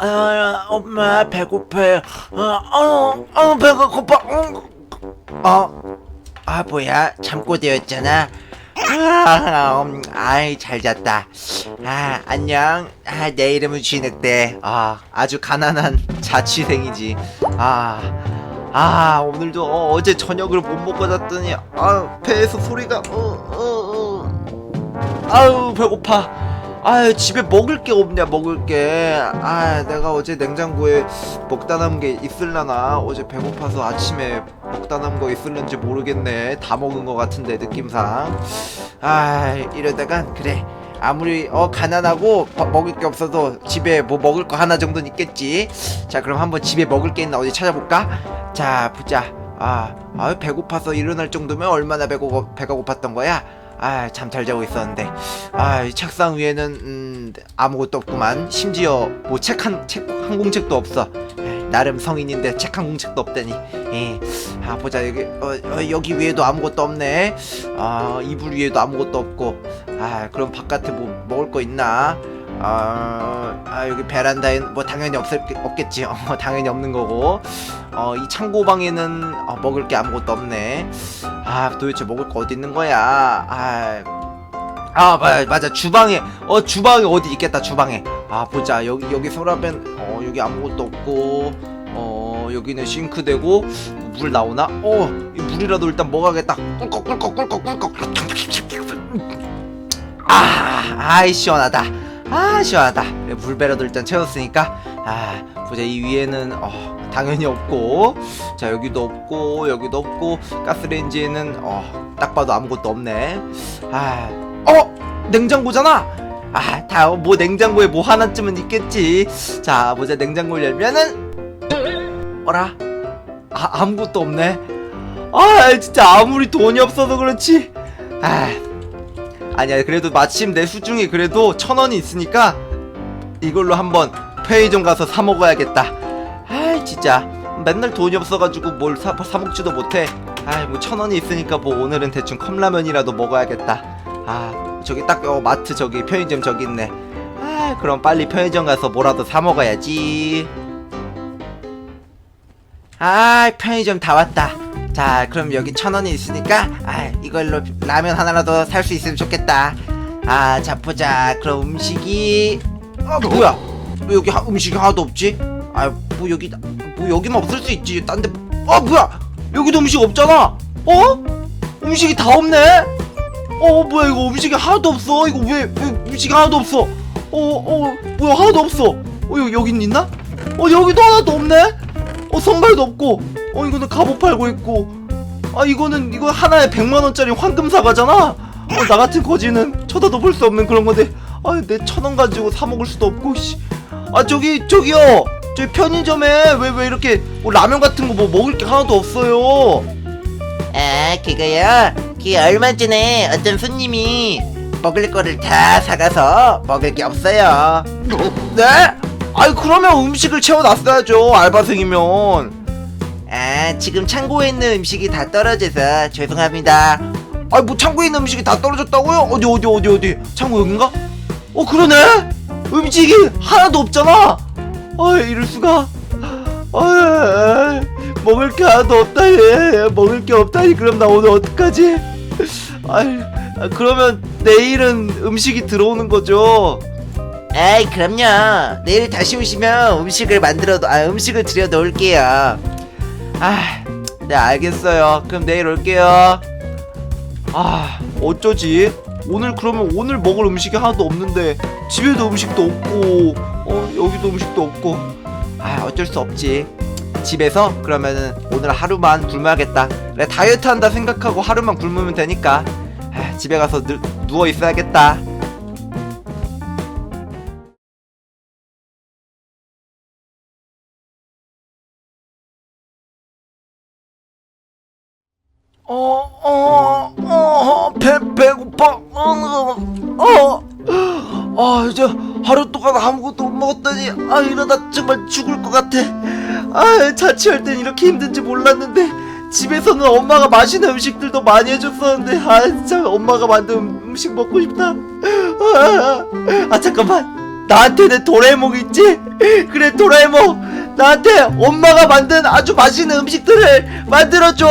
아, 엄마 배고파요. 어, 어, 어 배가 고파. 어, 어, 아 뭐야 잠꼬대였잖아. 아, 음, 아이 잘 잤다. 아 안녕. 아, 내 이름은 쥐늑대. 아 아주 가난한 자취생이지. 아. 아 오늘도 어, 어제 저녁을 못 먹고 잤더니 아 배에서 소리가 어, 어, 어. 아유 배고파 아유 집에 먹을 게 없냐 먹을 게아 내가 어제 냉장고에 먹다 남은 게 있을라나? 어제 배고파서 아침에 먹다 남은 거 있을런지 모르겠네. 다 먹은 거 같은데 느낌상. 아 이러다간 그래. 아무리 어 가난하고 밥 먹을 게 없어도 집에 뭐 먹을 거 하나 정도는 있겠지. 자 그럼 한번 집에 먹을 게 있나 어디 찾아볼까? 자 보자. 아, 아 배고파서 일어날 정도면 얼마나 배고 배가 고팠던 거야 아 잠 잘 자고 있었는데. 아 이 책상 위에는 음, 아무것도 없구만. 심지어 뭐 책 한 책 한 공책도 없어. 에이, 나름 성인인데 책 한 공책도 없다니. 예. 아 보자. 여기 어, 어, 여기 위에도 아무것도 없네. 아 이불 위에도 아무것도 없고. 아 그럼 바깥에 뭐 먹을 거 있나 아, 아 여기 베란다에 뭐 당연히 없을 없겠지. 어 당연히 없는 거고. 어 이 창고 방에는 어, 먹을 게 아무것도 없네. 아 도대체 먹을 거 어디 있는 거야? 아 아 맞아 맞아. 주방에 어 주방에 어디 있겠다 주방에. 아 보자. 여기 여기 서랍엔 어 여기 아무것도 없고 어 여기는 싱크대고 물 나오나? 어이 물이라도 일단 먹어야겠다. 꿀꺽 꿀꺽 꿀꺽 꿀꺽. 아 아이 시원하다 아 시원하다. 물배라도 일단 채웠으니까. 아 보자 이 위에는 어 당연히 없고. 자 여기도 없고 여기도 없고. 가스레인지에는 어 딱 봐도 아무것도 없네. 아 어 냉장고잖아! 아 다 뭐 냉장고에 뭐 하나쯤은 있겠지. 자 보자 냉장고를 열면은. 어라? 아 아무것도 없네. 아 진짜 아무리 돈이 없어도 그렇지. 아 아니야 그래도 마침 내 수중에 그래도 천 원이 있으니까 이걸로 한번 편의점 가서 사 먹어야겠다. 아이 진짜. 맨날 돈이 없어가지고 뭘사 먹지도 못해. 아이 뭐 천 원이 있으니까 뭐 오늘은 대충 컵라면이라도 먹어야겠다. 아 저기 딱 어, 마트 저기 편의점 저기 있네. 아 그럼 빨리 편의점 가서 뭐라도 사 먹어야지 아 편의점 다 왔다. 자 그럼 여기 천 원이 있으니까 아 이걸로 라면 하나라도 살 수 있으면 좋겠다. 아 자 보자. 그럼 음식이 아 뭐야? 왜 여기 하, 음식이 하나도 없지? 아 뭐 여기 뭐 여기만 없을 수 있지. 딴데 아 뭐야? 여기도 음식 없잖아. 어? 음식이 다 없네? 어 뭐야 이거 음식이 하나도 없어. 이거 왜, 왜 음식이 하나도 없어? 어어 뭐야 하나도 없어. 어 여기 여긴 있나? 어 여기도 하나도 없네 어 선발도 없고 어 이거는 갑옷 팔고 있고 아 이거는 이거 하나에 100만 원짜리 황금 사과잖아 어, 나 같은 거지는 쳐다도 볼 수 없는 그런 건데 아내 천 원 가지고 사 먹을 수도 없고 씨 아 저기 저기요 저기 편의점에 왜 왜 이렇게 뭐 라면 같은 거 뭐 먹을 게 하나도 없어요 아, 그거요? 그 얼마 전에 어떤 손님이 먹을 거를 다 사가서 먹을 게 없어요. 네? 아이 그러면 음식을 채워놨어야죠 알바생이면. 아, 지금 창고에 있는 음식이 다 떨어져서 죄송합니다. 아이 뭐 창고에 있는 음식이 다 떨어졌다고요? 어디 어디 어디 어디? 창고 여긴가? 어 그러네? 음식이 하나도 없잖아. 아 이럴 수가. 아 먹을 게 하나도 없다니 먹을 게 없다니 그럼 나 오늘 어떡하지? 아이 아, 그러면 내일은 음식이 들어오는 거죠 아이, 그럼요. 내일 다시 오시면 음식을 만들어, 아, 음식을 들여 놓을게요. 아, 네 알겠어요. 그럼 내일 올게요. 아, 어쩌지? 오늘 그러면 오늘 먹을 음식이 하나도 없는데 집에도 음식도 없고 어 여기도 음식도 없고 아 어쩔 수 없지. 집에서 그러면은 오늘 하루만 굶어야겠다. 그래 다이어트 한다 생각하고 하루만 굶으면 되니까 아, 집에 가서 누, 누워 있어야겠다. 어, 어, 어, 배, 배고파. 어, 어, 아, 이제 하루 동안 아무것도 못 먹었더니, 아, 이러다 정말 죽을 것 같아. 아, 자취할 땐 이렇게 힘든지 몰랐는데, 집에서는 엄마가 맛있는 음식들도 많이 해줬었는데, 아, 진짜 엄마가 만든 음식 먹고 싶다. 아, 아 잠깐만. 나한테는 도라에몽 있지? 그래 도라에몽 나한테 엄마가 만든 아주 맛있는 음식들을 만들어줘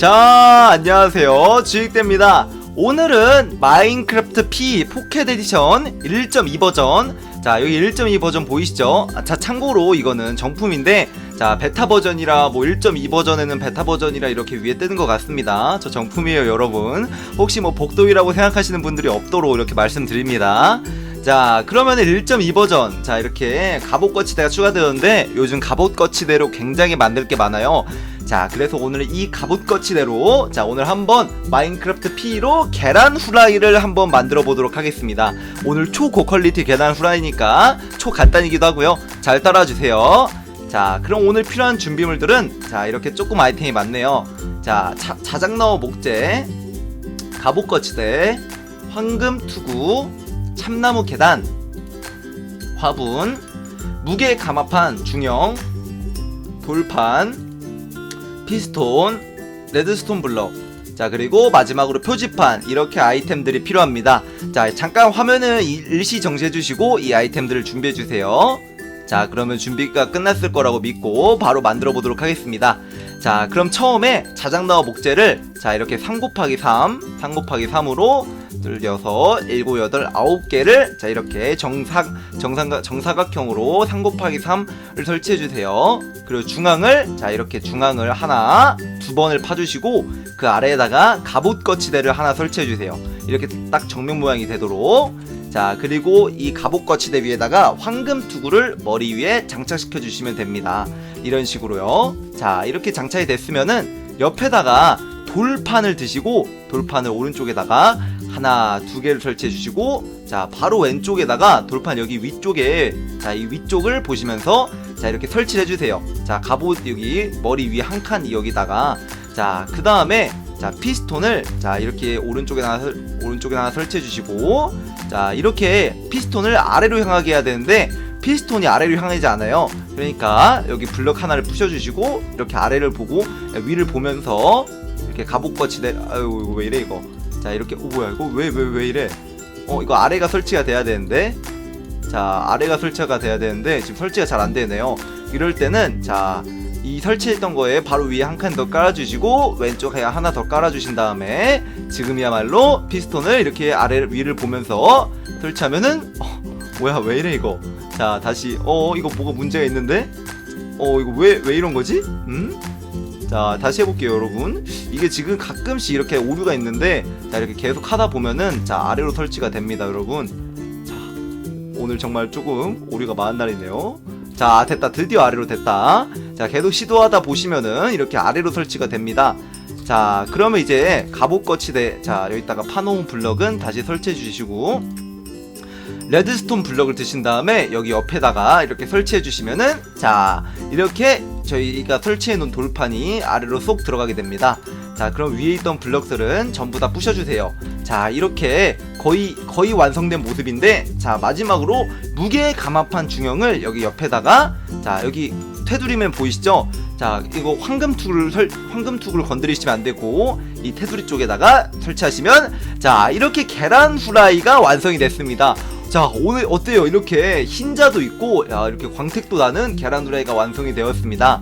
자 안녕하세요. 주익대입니다. 오늘은 마인크래프트 P 포켓 에디션 1.2 버전. 자 여기 1.2 버전 보이시죠? 아, 자 참고로 이거는 정품인데 자 베타 버전이라 뭐 1.2 버전에는 베타 버전이라 이렇게 위에 뜨는 것 같습니다. 저 정품이에요 여러분. 혹시 뭐 복도이라고 생각하시는 분들이 없도록 이렇게 말씀드립니다. 자 그러면 1.2 버전. 자 이렇게 갑옷 거치대가 추가되었는데 요즘 갑옷 거치대로 굉장히 만들 게 많아요 자 그래서 오늘 이 갑옷 거치대로 자 오늘 한번 마인크래프트 P로 계란 후라이를 한번 만들어 보도록 하겠습니다. 오늘 초고퀄리티 계란 후라이니까 초간단이기도 하고요. 잘 따라주세요. 자 그럼 오늘 필요한 준비물들은 자 이렇게 조금 아이템이 많네요. 자 자, 자작나무 목재 갑옷 거치대 황금 투구 참나무 계단 화분 무게 감압판 중형 돌판 피스톤 레드스톤 블럭 자 그리고 마지막으로 표지판. 이렇게 아이템들이 필요합니다. 자 잠깐 화면을 일- 일시 정지해 주시고 이 아이템들을 준비해 주세요. 자 그러면 준비가 끝났을 거라고 믿고 바로 만들어 보도록 하겠습니다 자 그럼 처음에 자작나무 목재를 자 이렇게 3 곱하기 3 3 곱하기 3으로 둘여섯 일곱 여덟 아홉 개를 자 이렇게 정상 정상 정사각형으로 3 곱하기 3을 설치해 주세요. 그리고 중앙을 자 이렇게 중앙을 하나 두 번을 파주시고 그 아래에다가 갑옷 거치대를 하나 설치해 주세요. 이렇게 딱 정면 모양이 되도록 자 그리고 이 갑옷 거치대 위에다가 황금 투구를 머리 위에 장착시켜 주시면 됩니다. 이런 식으로요. 자 이렇게 장착이 됐으면은 옆에다가 돌판을 드시고 돌판을 오른쪽에다가 하나 두 개를 설치해 주시고 자 바로 왼쪽에다가 돌판 여기 위쪽에 자 이 위쪽을 보시면서 자 이렇게 설치를 해주세요 자 갑옷 여기 머리 위에 한 칸 여기다가 자 그 다음에 자 피스톤을 자 이렇게 오른쪽에 하나 설- 오른쪽에 하나 설치해 주시고 자 이렇게 피스톤을 아래로 향하게 해야 되는데 피스톤이 아래로 향하지 않아요. 그러니까 여기 블럭 하나를 부셔주시고 이렇게 아래를 보고 위를 보면서 이렇게 갑옷 거치대 아유 이거 왜 이래 이거? 자 이렇게 오 뭐야 이거 왜 왜 왜 이래? 어 이거 아래가 설치가 돼야 되는데? 자 아래가 설치가 돼야 되는데 지금 설치가 잘 안 되네요. 이럴 때는 자 이 설치했던 거에 바로 위에 한 칸 더 깔아주시고 왼쪽에 하나 더 깔아주신 다음에 지금이야말로 피스톤을 이렇게 아래 위를 보면서 설치하면은 어, 뭐야 왜 이래 이거? 자 다시 어 이거 뭐가 문제가 있는데? 어 이거 왜 왜 이런 거지? 음? 자 다시 해볼게요 여러분. 이게 지금 가끔씩 이렇게 오류가 있는데 자 이렇게 계속 하다 보면은 자 아래로 설치가 됩니다 여러분. 자 오늘 정말 조금 오류가 많은 날이네요 자 됐다. 드디어 아래로 됐다. 자 계속 시도하다 보시면은 이렇게 아래로 설치가 됩니다. 자 그러면 이제 갑옷 거치대 자 여기다가 파놓은 블럭은 다시 설치해 주시고 레드스톤 블럭을 드신 다음에 여기 옆에다가 이렇게 설치해 주시면은 자 이렇게 저희가 설치해 놓은 돌판이 아래로 쏙 들어가게 됩니다 자 그럼 위에 있던 블럭들은 전부 다 부셔주세요. 자 이렇게 거의 거의 완성된 모습인데 자 마지막으로 무게 감압판 중형을 여기 옆에다가 자 여기 테두리면 보이시죠? 자 이거 황금 툴을 설, 황금 툴을 건드리시면 안 되고 이 테두리 쪽에다가 설치하시면 자 이렇게 계란 후라이가 완성이 됐습니다. 자 오늘 어때요? 이렇게 흰자도 있고 야 이렇게 광택도 나는 계란 후라이가 완성이 되었습니다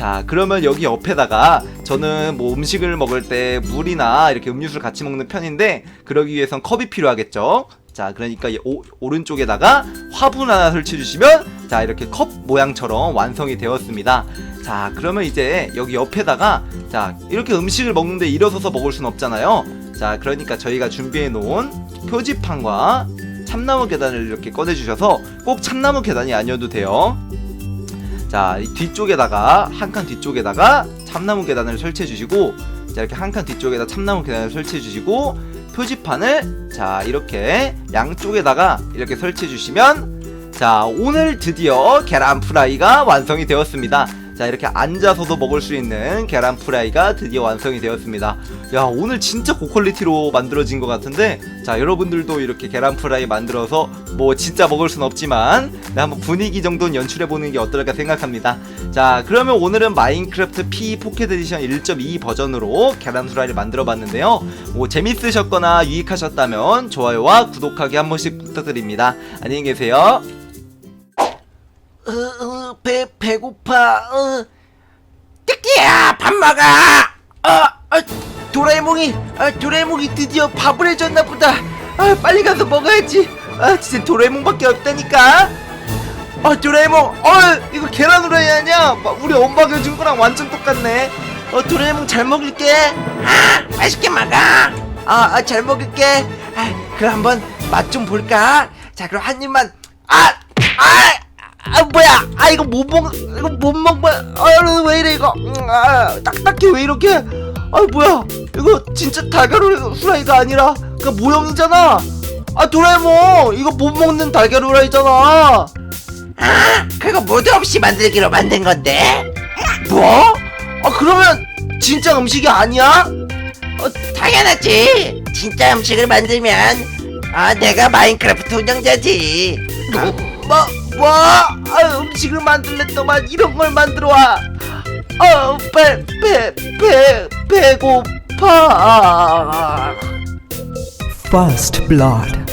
자 그러면 여기 옆에다가 저는 뭐 음식을 먹을 때 물이나 이렇게 음료수를 같이 먹는 편인데 그러기 위해선 컵이 필요하겠죠? 자 그러니까 이 오, 오른쪽에다가 화분 하나 설치해 주시면 자 이렇게 컵 모양처럼 완성이 되었습니다. 자 그러면 이제 여기 옆에다가 자 이렇게 음식을 먹는데 일어서서 먹을 순 없잖아요. 자 그러니까 저희가 준비해 놓은 표지판과 참나무 계단을 이렇게 꺼내 주셔서 꼭 참나무 계단이 아니어도 돼요 자, 이 뒤쪽에다가 한 칸 뒤쪽에다가 참나무 계단을 설치해 주시고 자, 이렇게 한 칸 뒤쪽에다 참나무 계단을 설치해 주시고 표지판을 자, 이렇게 양쪽에다가 이렇게 설치해 주시면 자, 오늘 드디어 계란 프라이가 완성이 되었습니다. 자 이렇게 앉아서도 먹을 수 있는 계란 프라이가 드디어 완성이 되었습니다. 야 오늘 진짜 고퀄리티로 만들어진 것 같은데? 자 여러분들도 이렇게 계란 프라이 만들어서 뭐 진짜 먹을 순 없지만 네, 한번 분위기 정도는 연출해보는 게 어떨까 생각합니다. 자 그러면 오늘은 마인크래프트 P 포켓 에디션 1.2 버전으로 계란 프라이를 만들어 봤는데요. 뭐 재밌으셨거나 유익하셨다면 좋아요와 구독하기 한 번씩 부탁드립니다. 안녕히 계세요. 어, 어, 배 배고파. 어. 띠끼야 밥 먹어. 아, 아 도라에몽이 아, 도라에몽이 드디어 밥을 해줬나 보다. 아 빨리 가서 먹어야지. 아 진짜 도라에몽밖에 없다니까. 아 도라에몽, 어 이거 계란 후라이 아니야? 막 우리 엄마가 해준 거랑 완전 똑같네. 어 도라에몽 잘 먹을게. 아 맛있게 먹어. 아, 아, 잘 먹을게. 아, 그럼 한번 맛 좀 볼까? 자 그럼 한 입만. 아, 아. 아 뭐야? 아 이거 못 먹 이거 못 먹어 아왜 이래 이거? 음, 아 딱딱해 왜 이렇게? 아 뭐야? 이거 진짜 달걀 후라이가 아니라 그 모형이잖아. 아 도라에몽! 이거 못 먹는 달걀 후라이잖아 아. 그거 모두 없이 만들기로 만든 건데? 뭐? 아 그러면 진짜 음식이 아니야? 어 당연하지. 진짜 음식을 만들면 아 내가 마인크래프트 운영자지. 뭐, 뭐? 아, 음식을 만들랬더만 이런 걸 만들어 와. 아, 배, 배, 배, 배고파. First Blood